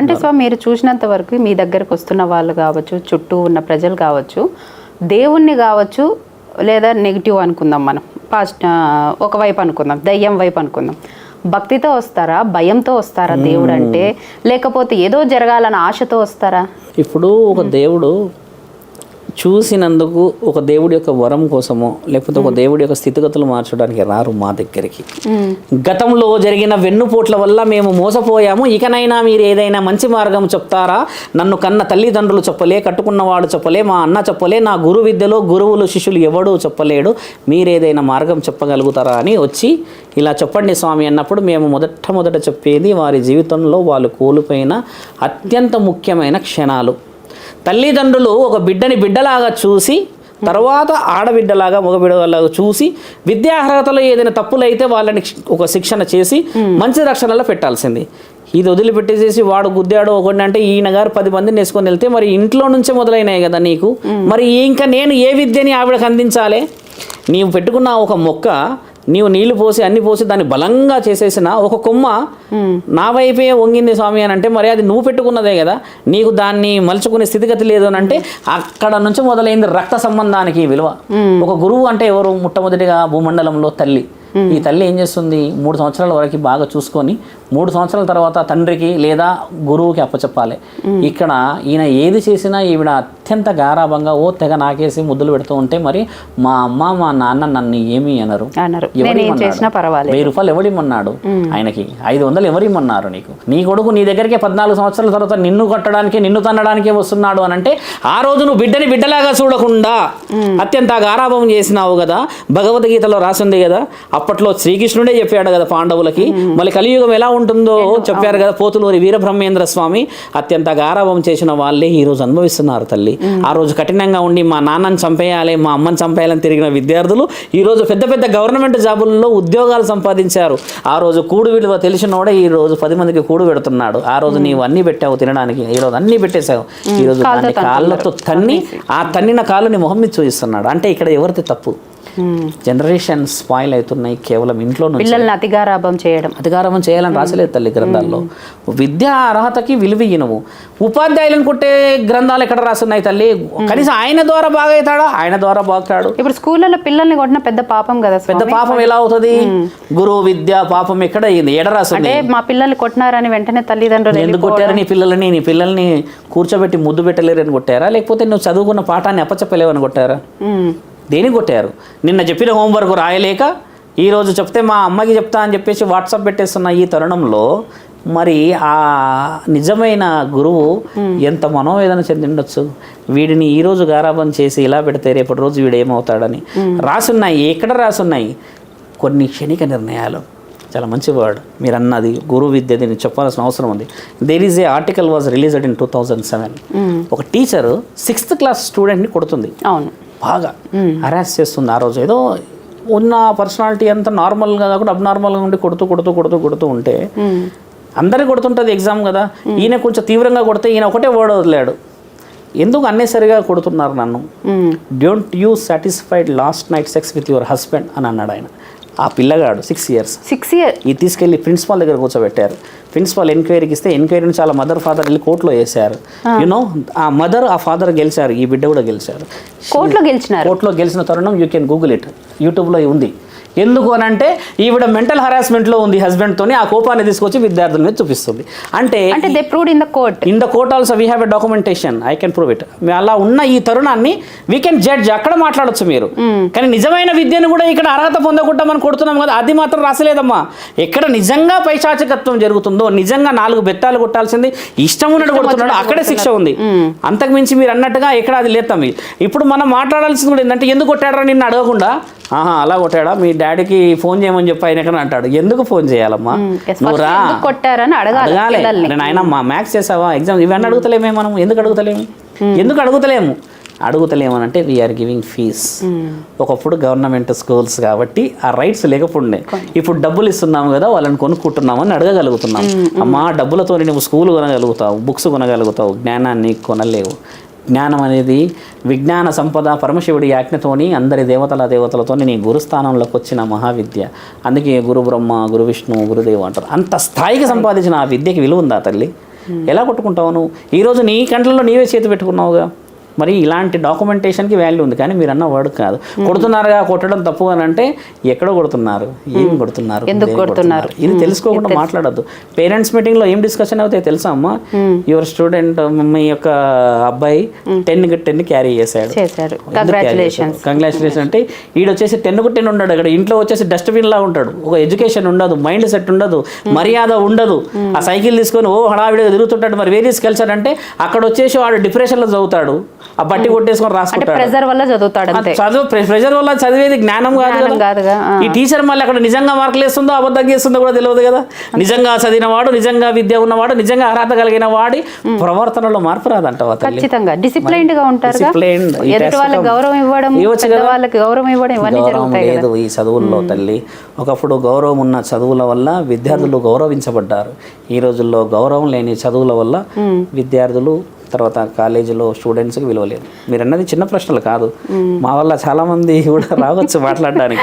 అంటే సో మీరు చూసినంత వరకు మీ దగ్గరకు వస్తున్న వాళ్ళు కావచ్చు చుట్టూ ఉన్న ప్రజలు కావచ్చు దేవుణ్ణి కావచ్చు లేదా నెగిటివ్ అనుకుందాం మనం. పాస్ట్ ఒకవైపు అనుకుందాం దయ్యం వైపు అనుకుందాం. భక్తితో వస్తారా భయంతో వస్తారా దేవుడు అంటే లేకపోతే ఏదో జరగాలన్న ఆశతో వస్తారా? ఇప్పుడు ఒక దేవుడు చూసినందుకు ఒక దేవుడి యొక్క వరం కోసమో లేకపోతే ఒక దేవుడి యొక్క స్థితిగతులు మార్చడానికి రారు మా దగ్గరికి. గతంలో జరిగిన వెన్నుపోట్ల వల్ల మేము మోసపోయాము. ఇకనైనా మీరు ఏదైనా మంచి మార్గం చెప్తారా? నన్ను కన్న తల్లిదండ్రులు చెప్పలే కట్టుకున్నవాడు చెప్పలే మా అన్న చెప్పలే నా గురు విద్యలో గురువులు శిష్యులు ఎవడూ చెప్పలేడు. మీరేదైనా మార్గం చెప్పగలుగుతారా అని వచ్చి ఇలా చెప్పండి స్వామి అన్నప్పుడు మేము మొదట మొదట చెప్పేది వారి జీవితంలో వాళ్ళు కోల్పోయిన అత్యంత ముఖ్యమైన క్షణాలు. తల్లిదండ్రులు ఒక బిడ్డని బిడ్డలాగా చూసి తర్వాత ఆడబిడ్డలాగా మగబిడ్డలాగా చూసి విద్యార్హతలో ఏదైనా తప్పులైతే వాళ్ళని ఒక శిక్షణ చేసి మంచి రక్షణలో పెట్టాల్సింది. ఇది వదిలిపెట్టేసేసి వాడు గుద్దాడు ఒకటి అంటే ఈయన గారు పది మందిని వేసుకొని వెళ్తే మరి ఇంట్లో నుంచే మొదలైనాయి కదా నీకు? మరి ఇంకా నేను ఏ విద్యని ఆవిడకి అందించాలి? నీవు పెట్టుకున్న ఒక మొక్క నీవు నీళ్ళు పోసి అన్ని పోసి దాన్ని బలంగా చేసేసిన ఒక కొమ్మ నా వైపే వంగింది స్వామి అని అంటే మరి అది నువ్వు పెట్టుకున్నదే కదా. నీకు దాన్ని మలుచుకునే స్థితిగతి లేదు అని అంటే అక్కడ నుంచి మొదలైంది రక్త సంబంధానికి విలువ. ఒక గురువు అంటే ఎవరు? మొట్టమొదటిగా భూమండలంలో తల్లి. ఈ తల్లి ఏం చేస్తుంది? మూడు సంవత్సరాల వరకు బాగా చూసుకొని మూడు సంవత్సరాల తర్వాత తండ్రికి లేదా గురువుకి అప్పచెప్పాలి. ఇక్కడ ఈయన ఏది చేసినా ఈవిడ అత్యంత గారాభంగా ఓ తెగ నాకేసి ముద్దులు పెడుతూ ఉంటే మరి మా అమ్మ మా నాన్న నన్ను ఏమీ అనరు. అన్నారు నేను ఏం చేసినా పర్వాలేదు. వెయ్యి రూపాయలు ఎవడిమ్మన్నాడు ఆయనకి ఐదు వందలు ఎవరిమ్మన్నారు నీకు? నీ కొడుకు నీ దగ్గరికి పద్నాలుగు సంవత్సరాల తర్వాత నిన్ను కొట్టడానికి నిన్ను తన్నడానికి వస్తున్నాడు అని అంటే ఆ రోజు నువ్వు బిడ్డని బిడ్డలాగా చూడకుండా అత్యంత గారాభం చేసినావు కదా? భగవద్గీతలో రాసింది కదా? అప్పట్లో శ్రీకృష్ణుడే చెప్పాడు కదా పాండవులకి మళ్ళీ కలియుగం ఎలా ఉంటుందో చెప్పారు కదా పోతులూరి వీరబ్రహ్మేంద్ర స్వామి అత్యంత గారాభం చేసిన వాళ్ళే ఈ రోజు అనుభవిస్తున్నారు తల్లి. ఆ రోజు కఠినంగా ఉండి మా నాన్నని చంపేయాలి మా అమ్మని చంపేయాలని తిరిగిన విద్యార్థులు ఈ రోజు పెద్ద పెద్ద గవర్నమెంట్ జాబుల్లో ఉద్యోగాలు సంపాదించారు. ఆ రోజు కూడు విలువ తెలిసినోడే ఈ రోజు పది మందికి కూడు పెడుతున్నాడు. ఆ రోజు నీవు అన్ని పెట్టావు తినడానికి. ఈ రోజు అన్ని పెట్టేశావు. ఈ రోజు కాళ్ళతో తన్ని ఆ తన్నిన కాళ్ళని మొహం మీద చూపిస్తున్నాడు. అంటే ఇక్కడ ఎవరిది తప్పు? జనరేషన్ స్పాయిల్ అవుతున్నాయి కేవలం ఇంట్లో పిల్లల్ని అతిగారాభం చేయడం. అధికారం చేయాలని రాసలేదు తల్లి గ్రంథాల్లో. విద్యా అర్హతకి విలువ ఇనుము ఉపాధ్యాయులను కొట్టే గ్రంథాలు ఎక్కడ రాస్తున్నాయి తల్లి? కనీసం ఆయన ద్వారా బాగా అవుతాడా ఆయన ద్వారా బాగుతాడు ఇప్పుడు స్కూళ్ళలో పిల్లల్ని కొట్టిన పెద్ద పాపం కదా. పెద్ద పాపం ఎలా అవుతుంది? గురువు విద్య పాపం ఎక్కడ అయింది ఎడ రాస్తుంది అంటే మా పిల్లల్ని కొట్టినారని వెంటనే తల్లిదండ్రులు ఎందుకు కొట్టారు? నీ పిల్లలని నీ పిల్లల్ని కూర్చోబెట్టి ముద్దు పెట్టలేరని కొట్టారా? లేకపోతే నువ్వు చదువుకున్న పాఠాన్ని అప్పచెప్పలేవని కొట్టారా? దేనికి కొట్టారు? నిన్న చెప్పిన హోంవర్క్ రాయలేక ఈరోజు చెప్తే మా అమ్మకి చెప్తా అని చెప్పేసి వాట్సాప్ పెట్టేస్తున్న ఈ తరుణంలో మరి ఆ నిజమైన గురువు ఎంత మనోవేదన చెందిండొచ్చు వీడిని ఈ రోజు గారాబం చేసి ఇలా పెడితే రేపటి రోజు వీడు ఏమవుతాడని. రాసున్నాయి ఎక్కడ రాసున్నాయి? కొన్ని క్షణిక నిర్ణయాలు. చాలా మంచి వర్డ్ మీరు అన్నది గురు విద్య దీన్ని చెప్పాల్సిన అవసరం ఉంది. There is a article was released in two thousand seven ఒక టీచర్ సిక్స్త్ క్లాస్ స్టూడెంట్ని కొడుతుంది. అవును. బాగా హరాస్ చేస్తుంది ఆ రోజు. ఏదో ఉన్న పర్సనాలిటీ అంతా నార్మల్గా కాకుండా అబ్నార్మల్గా ఉండి కొడుతూ కొడుతూ కొడుతూ కొడుతూ ఉంటే అందరికి కొడుతుంటుంది ఎగ్జామ్ కదా. ఈయన కొంచెం తీవ్రంగా కొడితే ఈయన ఒకటే వర్డ్ వదిలాడు. ఎందుకు అన్నెసరిగా కొడుతున్నారు నన్ను. Don't you satisfied last night sex with your husband అని అన్నాడు ఆయన. ఆ పిల్లగాడు సిక్స్ ఇయర్స్ సిక్స్ ఇయర్ ఇది తీసుకెళ్ళి ప్రిన్సిపాల్ దగ్గర కూర్చోబెట్టారు. ప్రిన్సిపాల్ ఎంక్వైరీకి ఇస్తే ఎంక్వైరీని చాలా మదర్ ఫాదర్ వెళ్ళి కోర్టులో వేశారు. యూనో ఆ మదర్ ఆ ఫాదర్ గెలిచారు ఈ బిడ్డ కూడా గెలిచారు. కోర్టులో గెలిచినారు. కోర్టులో గెలిచిన తరుణం యూ కెన్ గూగుల్ ఇట్ యూట్యూబ్లో ఉంది. ఎందుకు అని అంటే ఈవిడ మెంటల్ హరాస్మెంట్లో ఉంది హస్బెండ్తోని ఆ కోపాన్ని తీసుకొచ్చి విద్యార్థుల మీద చూపిస్తుంది. అంటే అంటే they proved in the court in the court also we have a documentation I can prove it అలా ఉన్న ఈ తరుణాన్ని వీ కెన్ జడ్జ్ అక్కడ మాట్లాడొచ్చు మీరు. కానీ నిజమైన విద్యను కూడా ఇక్కడ అర్హత పొందకుండా మనం కొడుతున్నాం కదా అది మాత్రం రాసలేదమ్మా. ఎక్కడ నిజంగా పైశాచికత్వం జరుగుతుందో నిజంగా నాలుగు బెత్తాలు కొట్టాల్సింది ఇష్టం ఉన్నట్టు కొడుతున్నాడు అక్కడే శిక్ష ఉంది. అంతకు మించి మీరు అన్నట్టుగా ఎక్కడ అది లేతాం ఇప్పుడు మనం మాట్లాడాల్సింది కూడా ఏంటంటే ఎందుకు కొట్టాడరా నిన్ను అడగకుండా? ఆహా అలా కొట్టాడా? మీ డాడీకి ఫోన్ చేయమని చెప్పి ఆయన ఎక్కడ అంటాడు. ఎందుకు ఫోన్ చేయాలమ్మా? నువ్వు రా. కొట్టారని అడగాలి నేను ఆయన మా మ్యాథ్స్ చేసావా? ఎగ్జామ్ ఇవన్నీ అడుగుతలేమే మనం? ఎందుకు అడుగుతలేము? ఎందుకు అడుగుతలేము? అడుగుతలేము అని అంటే వీఆర్ గివింగ్ ఫీజ్ ఒకప్పుడు గవర్నమెంట్ స్కూల్స్ కాబట్టి ఆ రైట్స్ లేకపోండే. ఇప్పుడు డబ్బులు ఇస్తున్నాము కదా వాళ్ళని కొనుక్కుంటున్నాము అని అడగగలుగుతున్నాం. అమ్మా డబ్బులతో నువ్వు స్కూల్ కొనగలుగుతావు బుక్స్ కొనగలుగుతావు జ్ఞానాన్ని కొనలేవు. జ్ఞానం అనేది విజ్ఞాన సంపద పరమశివుడి యాజ్ఞతోని అందరి దేవతల దేవతలతో నీ గురుస్థానంలోకి వచ్చిన మహావిద్య. అందుకే గురు బ్రహ్మ గురు విష్ణు గురుదేవు అంటారు. అంత స్థాయికి సంపాదించిన ఆ విద్యకి విలువ ఉందా తల్లి? ఎలా కొట్టుకుంటావు నువ్వు? ఈరోజు నీ కంట్లలో నీవే చేతి పెట్టుకున్నావుగా. మరి ఇలాంటి డాక్యుమెంటేషన్కి వాల్యూ ఉంది. కానీ మీరు అన్న వర్డ్ కాదు. కొడుతున్నారుగా కొట్టడం తప్పు అని అంటే ఎక్కడో కొడుతున్నారు? ఏం కొడుతున్నారు? ఎందుకు కొడుతున్నారు? ఇది తెలుసుకోకుండా మాట్లాడద్దు. పేరెంట్స్ మీటింగ్లో ఏం డిస్కషన్ అవుతాయి తెలుసా అమ్మా? యువర్ స్టూడెంట్ మీ యొక్క అబ్బాయి టెన్ టెన్ క్యారీ చేశాడు. కంగ్రాచులేషన్ అంటే ఈడు వచ్చేసి టెన్కు టెన్ ఉన్నాడు అక్కడ. ఇంట్లో వచ్చేసి డస్ట్బిన్ లా ఉంటాడు. ఒక ఎడ్యుకేషన్ ఉండదు మైండ్ సెట్ ఉండదు మర్యాద ఉండదు. ఆ సైకిల్ తీసుకొని ఓ హడావిడిగా తిరుగుతుంటాడు. మరి వేరియస్ కల్చర్ అంటే అక్కడ వచ్చేసి వాడు డిప్రెషన్లో చదువుతాడు. ఆ బట్టి కొట్టేసుకొని రాసుకుంటాడు. ప్రెజర్ వల్ల చదువుతాడు చదువు ప్రెజర్ వల్ల చదివేది జ్ఞానం కాదు. ఈ టీచర్ మళ్ళీ అక్కడ నిజంగా మార్కులు వేస్తుందో అబద్ధం చేస్తుందో కూడా తెలియదు కదా. నిజంగా చదివినవాడు నిజంగా విద్య ఉన్నవాడు నిజంగా అర్హత కలిగిన వాడి ప్రవర్తనలో మార్పు తల్లి? ఖచ్చితంగా. డిసిప్లైన్డ్గా ఉంటారు ఎదుటి వాళ్ళకి. గౌరవం ఇవ్వడం. వాళ్ళకి గౌరవం ఇవ్వడం ఇవన్నీ జరుగుతాయి లేదు ఈ చదువుల్లో తల్లి. ఒకప్పుడు గౌరవం ఉన్న చదువుల వల్ల విద్యార్థులు గౌరవించబడ్డారు. ఈ రోజుల్లో గౌరవం లేని చదువుల వల్ల విద్యార్థులు తర్వాత కాలేజీలో స్టూడెంట్స్కి విలువ లేదు మీరు అన్నది చిన్న ప్రశ్నలు కాదు. మా వల్ల చాలా మంది కూడా రావచ్చు మాట్లాడడానికి.